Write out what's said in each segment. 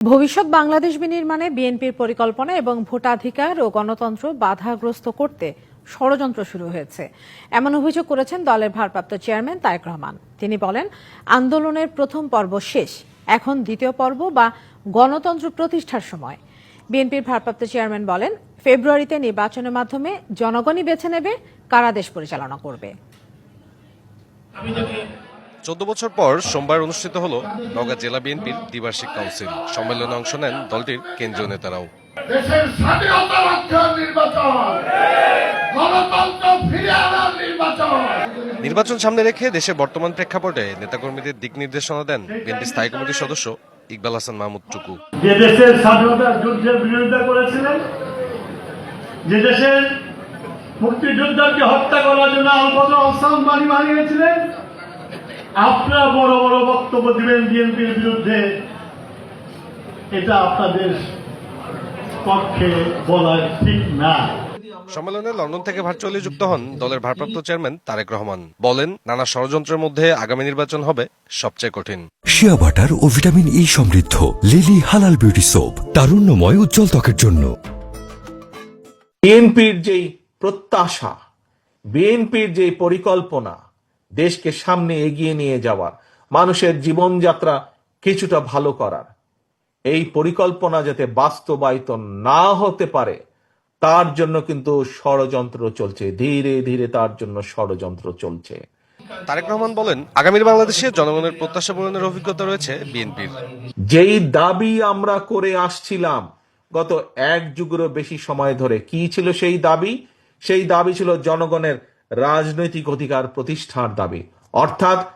ভবিষ্যৎ বাংলাদেশ বিনির্মাণে বিএনপির পরিকল্পনা এবং ভোটাধিকার ও গণতন্ত্র বাধাগ্রস্ত করতে ষড়যন্ত্র শুরু হয়েছে। এমন অভিযোগ করেছেন দলের ভারপ্রাপ্ত চেয়ারম্যান তারেক রহমান। তিনি বলেন, আন্দোলনের প্রথম পর্ব শেষ, এখন দ্বিতীয় পর্ব বা গণতন্ত্র প্রতিষ্ঠার সময়। বিএনপির ভারপ্রাপ্ত চেয়ারম্যান বলেন, ফেব্রুয়ারিতে নির্বাচনের মাধ্যমে জনগণই বেছে নেবে কারা দেশ পরিচালনা করবে। চোদ্দ বছর পর সোমবার অনুষ্ঠিত হল নওগাঁ জেলা বিএনপির দ্বিবার্ষিক কাউন্সিল। সম্মেলনে অংশ নেন দলটির কেন্দ্রীয় নেতারাও। দেশের স্বাধীনতা রক্ষার নির্বাচন। গণতন্ত্র ফিরে আনার নির্বাচন। নির্বাচন সামনে রেখে দেশের বর্তমান প্রেক্ষাপটে নেতাকর্মীদের দিক নির্দেশনা দেন বিএনপি স্থায়ী কমিটির সদস্য ইকবাল হাসান মাহমুদ টুকু। যে দেশের স্বাধীনতা যুদ্ধের বিরোধিতা করেছিলেন যে দেশের মুক্তিযোদ্ধাকে হত্যা করার জন্য আলবদর আসাম বাণী বানিয়েছিলেন আপনারা বড় বড় বক্তব্য দিবেন বিএনপির বিরুদ্ধে এটা আপনাদের পক্ষে বলা ঠিক না। সম্মেলনে লন্ডন থেকে ভার্চুয়ালি যুক্ত হন দলের ভারপ্রাপ্ত চেয়ারম্যান তারেক রহমান। বলেন নানা ষড়যন্ত্রের মধ্যে আগামী নির্বাচন হবে সবচেয়ে কঠিন। শিয়া বাটার ও ভিটামিন ই সমৃদ্ধ লিলি হালাল বিউটি সোপ তারুণ্যময় উজ্জ্বল ত্বকের জন্য। বিএনপির যেই প্রত্যাশা বিএনপির যে পরিকল্পনা দেশকে সামনে এগিয়ে নিয়ে যাওয়ার মানুষের জীবনযাত্রা কিছুটা ভালো করার। এই পরিকল্পনা যাতে বাস্তবায়িত না হতে পারে তার জন্য কিন্তু ষড়যন্ত্র চলছে ধীরে ধীরে তার জন্য ষড়যন্ত্র চলছে। তারেক রহমান বলেন আগামীর বাংলাদেশে জনগণের প্রত্যাশা পূরণের অভিজ্ঞতা রয়েছে বিএনপির। যেই দাবি আমরা করে আসছিলাম গত এক যুগেরও বেশি সময় ধরে কি ছিল সেই দাবি? সেই দাবি ছিল জনগণের রাজনৈতিক অধিকার প্রতিষ্ঠার দাবি। অর্থাৎ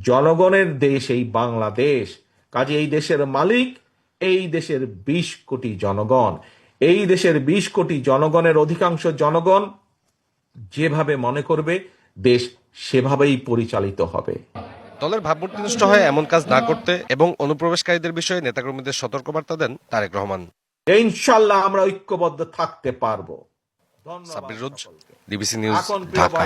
জনগণের দেশ এই বাংলাদেশ। কাজে এই দেশের মালিক এই দেশের বিশ কোটি জনগণ। এই দেশের বিশ কোটি জনগণের অধিকাংশ জনগণ যেভাবে মনে করবে দেশ সেভাবেই পরিচালিত হবে। দলের ভাবমূর্তি নষ্ট হয় এমন কাজ না করতে এবং অনুপ্রবেশকারীদের বিষয়ে নেতাকর্মীদের সতর্কবার্তা দেন তারেক রহমান। ইনশাল্লাহ আমরা ঐক্যবদ্ধ থাকতে পারব। সাব্বির রোজ। DBC news Dhaka